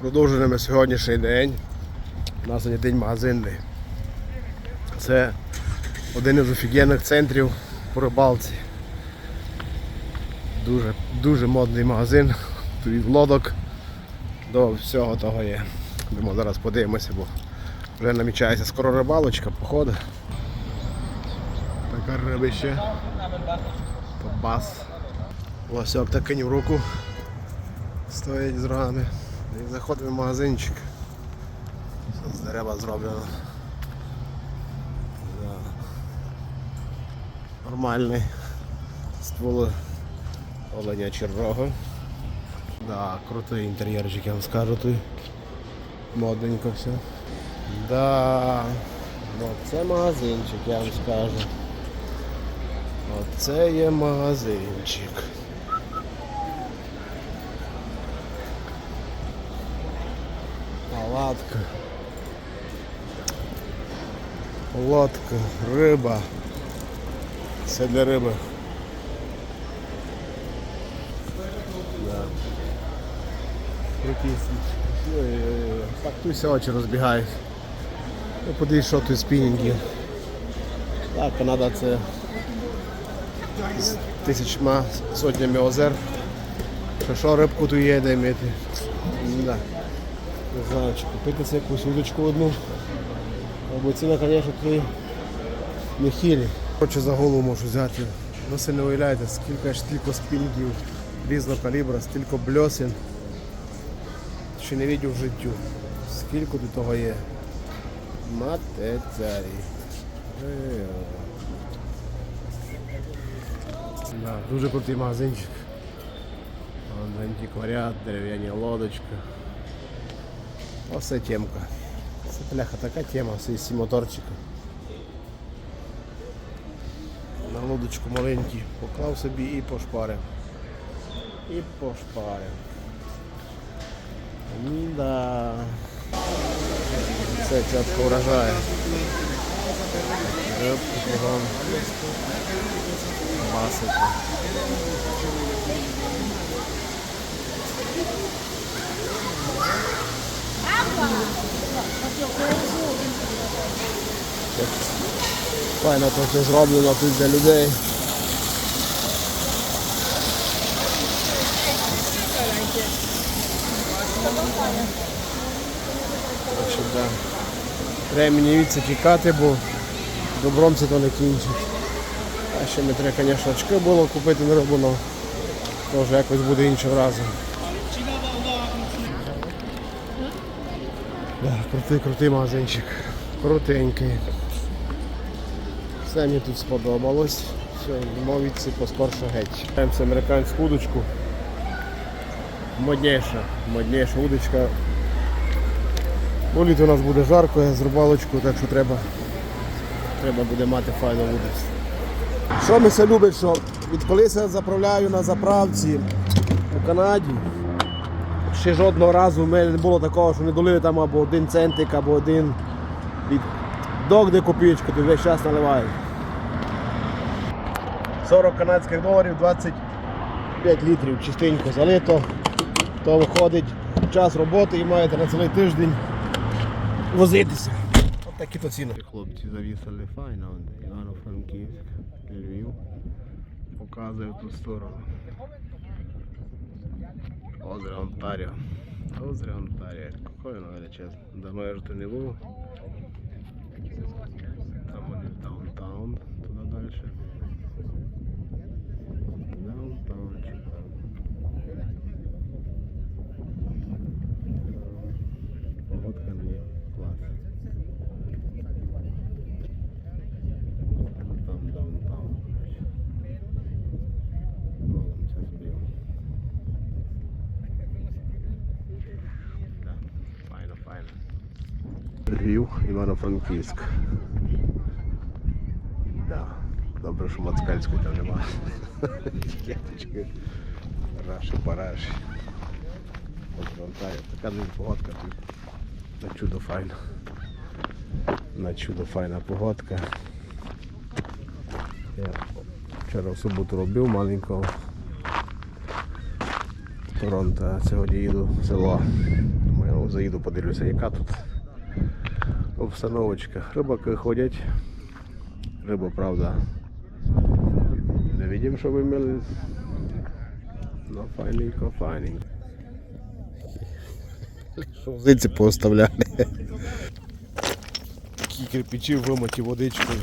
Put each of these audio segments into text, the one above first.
Продовжуємо сьогоднішній день. У нас сьогодні день магазинний. Це один із офігенних центрів по рибалці. Дуже, дуже модний магазин. Тут від лодок до всього того є. Будемо зараз подивимося, бо вже намічається скоро рибалочка, походу. Така рибище. Табас. Лосьок так кинь в руку. Стоїть з рогами. І заходимо в магазинчик. З дерева зроблено. Да. Нормальний. Стволи оленя черрого. Да, крутий інтер'єрчик, я вам скажу тут. Модненько все. Да. Ну, це магазинчик, я вам скажу. Оце є магазинчик. Палатка. Лодка, риба. Все для риби. Да. Тут все очі розбігають. Ну, подивись, тут спінінги. Так, Канада це з тисячма сотнями озер. Що, що рибку тут є, де мити. Да. Не знаю, чи купити це якусь удочку одну. Або ціна, звісно, тут не хілі. Хочу за голову можу взяти. Ви си не уявляєте, скільки ж стільки спінгів різного калібра, стільки бльосин. Ще не бачив в життю. Скільки тут того є. Мате царі. Е. Да, дуже крутий магазинчик. Антикваріат, дерев'яні лодочка. Оце темка. Це бляха така тема, все ці моторчика. На лодочку маленький, поклав собі і пошпарив. І пошпарив. Да. Це чітко вражає. Рибку кругом. Файно то все зроблено тут для людей. Так що, да. Треба мені віце тікати, бо добром це то не кінчить. А ще не треба, звісно, очки було купити на рибу, але теж якось буде іншим разом. Да, крутий, крутий магазинчик. Крутенький. Все мені тут сподобалось. Все, мовіться поскорше геть. Маємося американську удочку. Модніша, модніша удочка. Бо літо у нас буде жарко, я з рибалочку, так що треба, треба буде мати файну удочку. Що ми все любить, що відколи я заправляю на заправці у Канаді, ще жодного разу в мене не було такого, що не долили там або один центик, або один док де копійочку, то весь час наливають. 40 канадських доларів, 25 літрів чистенько залито. То виходить час роботи і маєте на цілий тиждень возитися. От такі то ціни. Хлопці завісили файно, Івано-Франківськ, Львів. Показує в ту сторону. Озеро Онтаріо. Озеро Онтаріо. Какое воно величезне. Давно я ж тут не був. Там вони в даунтаун, туди далі. Даунтаунчик. Погодка мені клас. Там даунтаун. Ну, зараз будемо. Да, файно, файно. Львів, Івано-Франківськ. Да. Добре, що Мацкальської там нема. Кепочки. Раші, параші. Така не погодка тут. На чудо файна. На чудо файна погодка. Я вчора в суботу робив маленького Торонто, сьогодні їду в село. Моя Піду подивлюся, яка тут обстановочка. Рибаки ходять. Риба, правда. Не видимо, що вимили. Ну, файненько, файненько. Що взиці пооставляли. Такі кирпичі вимоті водичкою.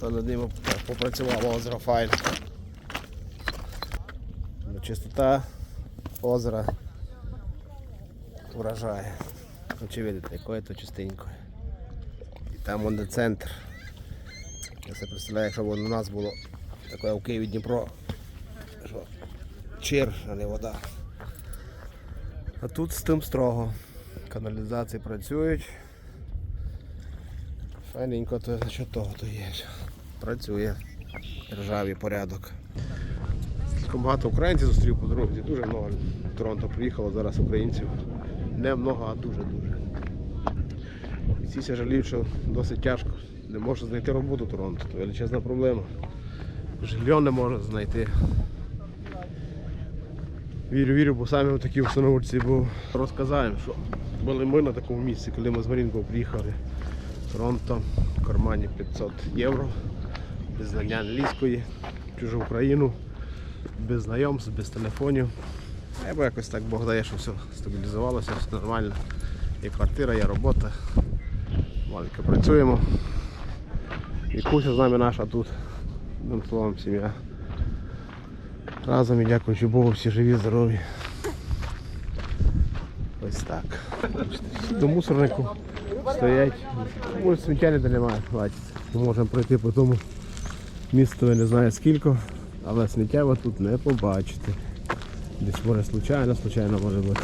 Та над ними попрацювало озеро файно. Ну, Чистота озера вражає. Чи видите, якое то чистенько. І там вон де центр. Я себе представляю, якщо б у нас було таке у Києві Дніпро. Що чир, а не вода. А тут з тим строго. Каналізації працюють. Файненько то за що того то є. Працює. Державі порядок. Багато українців зустрів по дорозі. Дуже в Торонто приїхало зараз українців. Не много, а дуже-дуже. Всі жаліють, що досить тяжко. Не можуть знайти роботу Торонто. Це величезна проблема. Жилье не можна знайти. Вірю, вірю, бо самі в такій установці був. Розказаємо, що були ми на такому місці, коли ми з Марінкою приїхали Торонто, в кармані 500 євро, без знання англійської, чужу Україну, без знайомств, без телефонів. Або якось так Бог дає, що все стабілізувалося, все нормально. Є квартира, є робота. Маленько працюємо. І Куся з нами наша тут. Одним словом, сім'я. Разом і дякуючи Богу, всі живі, здорові. Ось так. До мусорнику стоять. Може сміття не немає, хватить. Ми можемо пройти по тому місту, я не знаю скільки, але сміття ви тут не побачите. Десь може случайно, случайно може бути.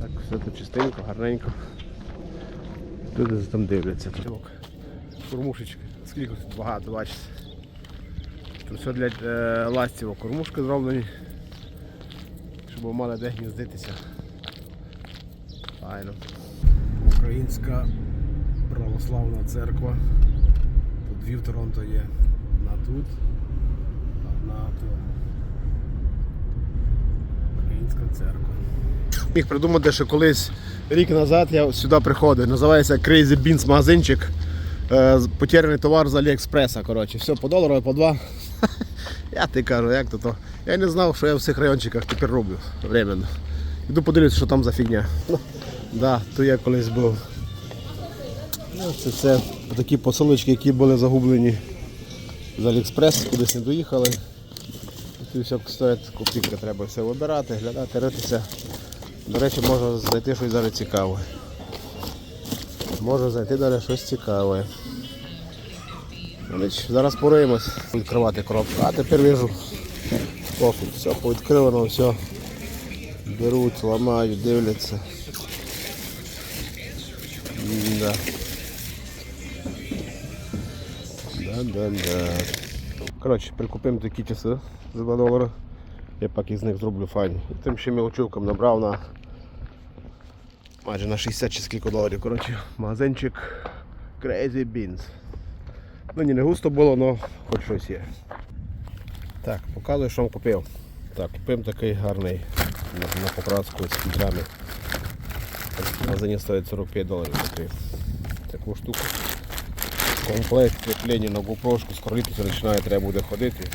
Так, все тут чистенько, гарненько. Люди там дивляться. Кормушечки. Скільки тут багато, бачите. Тут все для е, ластівок кормушки зроблені. Щоб мали де гніздитися. Файно. Українська православна церква. Тут дві в Торонто є. Одна тут, одна тому. Українська церква. Міг придумати, що колись рік назад я сюди приходив. Називається Crazy Beans магазинчик. Е, Потеряний товар з Аліекспреса. Коротше. Все по долару, по два. Я ти кажу, як то то. Я не знав, що я в цих райончиках тепер роблю временно. Іду подивлюся, що там за фігня. Да, то я колись був. Ну, Це такі посилочки, які були загублені з Аліекспрес, кудись не доїхали. Тут все стоять копійка, треба все вибирати, глядати, ритися. До речі, можна знайти щось зараз цікаве. Можна знайти далі щось цікаве. Зараз пориємось відкривати коробку. А тепер вижу. Тут все повідкривано, все. Беруть, ламають, дивляться. Да. Да, да, да. Коротше, прикупимо такі часи за 2 долари. Я пак із них зроблю файні. І тим ще мілочилком набрав на майже на 60 чи скільки доларів. Коротше, магазинчик Crazy Beans. Ну ні, не густо було, але хоч щось є. Так, показую, що купив. Так, купив такий гарний на, на покраску з фільтрами. В магазині стоїть 45 доларів купив. Таку штуку. Комплект кріплення на GoPro, скоро літо починає, треба буде ходити.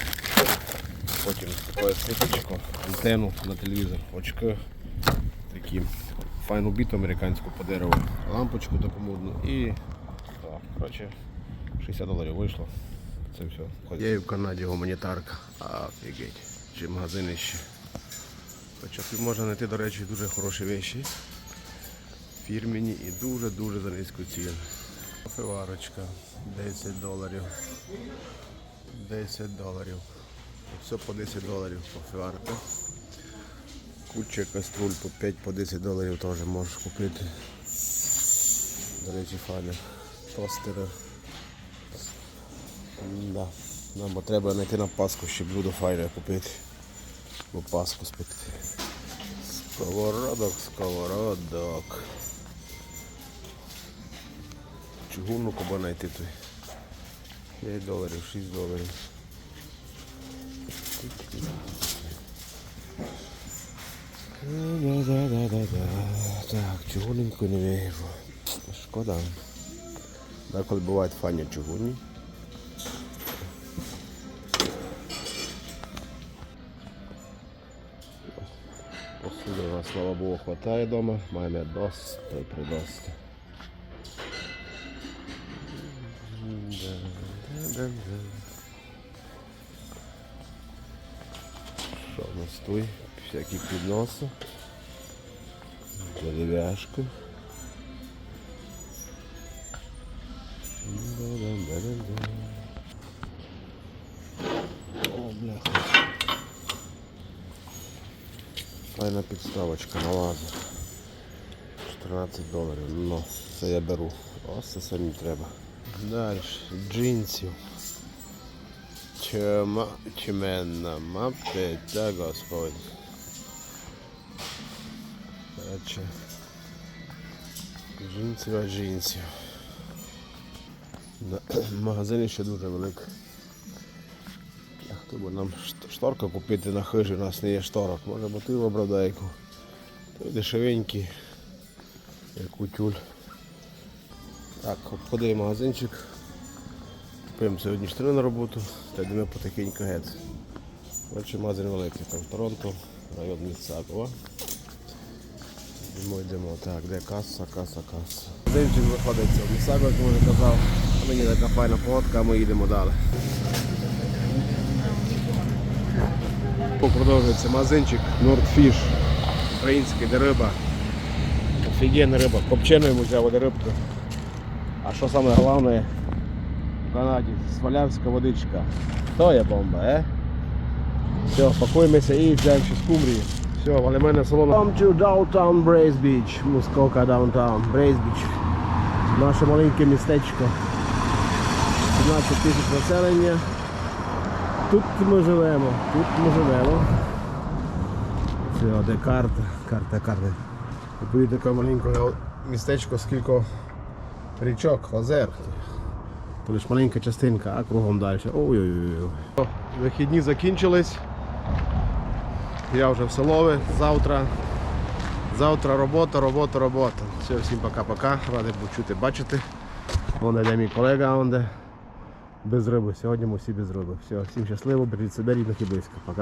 Потім таке світочко, антенну на телевізор, очки, такі файну біту американську по дереву, лампочку таку і так, коротше, 60 доларів вийшло. Це все. Є і в Канаді гуманітарка. Офігеть. Чи магазини ще. Хоча тут можна знайти, до речі, дуже хороші речі. Фірмені і дуже-дуже за низьку ціну. Кофеварочка 10 доларів. 10 доларів. Все по 10 доларів кофеварка. Куча каструль по 5 по 10 доларів теж можеш купити. До речі, файне. Тостери. Да. Нам бо треба знайти на Пасху, щоб блюдо файне купити. Бо Пасху спекти. Сковородок, сковородок. Чугунну куба знайти той. 5 доларів, 6 доларів. Да-да-да-да-да. Так, чугуненьку не вижу. Шкода. Деколи бувають фані чугунні. Посуди слава Богу, хватає вдома. Маємо досить, придосить. Що у нас тут? Всякі підноси. Дерев'яшки. О, бляха. Файна підставочка на вазу. 14 доларів. Ну, це я беру. Ось це самі треба. Далі. Джинсів. Чема, чименна мапи, та господь. Короче. Джинсів, а джинсів. На магазині ще дуже великий. Хто би нам шт- шторку купити на хижі, у нас не є шторок. Може мотив обрадайку. Той дешевенький, як утюль. Так, обходив магазинчик. Купуємо сьогодні штани на роботу, та йдемо потихеньку геть. Коротше, магазин великий, там Торонто, район Міцакова. Йдемо, йдемо. Так, де каса, каса, каса. Магазинчик знаходиться в Місаго, як вже казав. А Мені така файна фотка, а ми їдемо далі. Продовжується магазинчик Nordfish. Український, де риба. Офігенна риба. Копчену йому взяв де рибку. А що саме головне в Канаді? Свалявська водичка. То є бомба, е? Все, пакуємося і взяємо ще скумбрії. Все, але мене салон. Come to downtown Brace Beach. Мускока downtown. Brace Beach. Наше маленьке містечко. 17 тисяч населення. Тут ми живемо, тут ми живемо. Все, де карта, карта, карта. Купили таке маленьке містечко, скільки річок, озер. То лише маленька частинка, а кругом далі. Ой-ой-ой. Вихідні закінчились. Я вже в селові. Завтра. Завтра робота, робота, робота. Все, всім пока-пока. Радий був чути, бачити. Вон де мій колега, вон де без риби. Сьогодні ми всі без риби. Все, всім щасливо, беріть себе рідних і близько. Пока.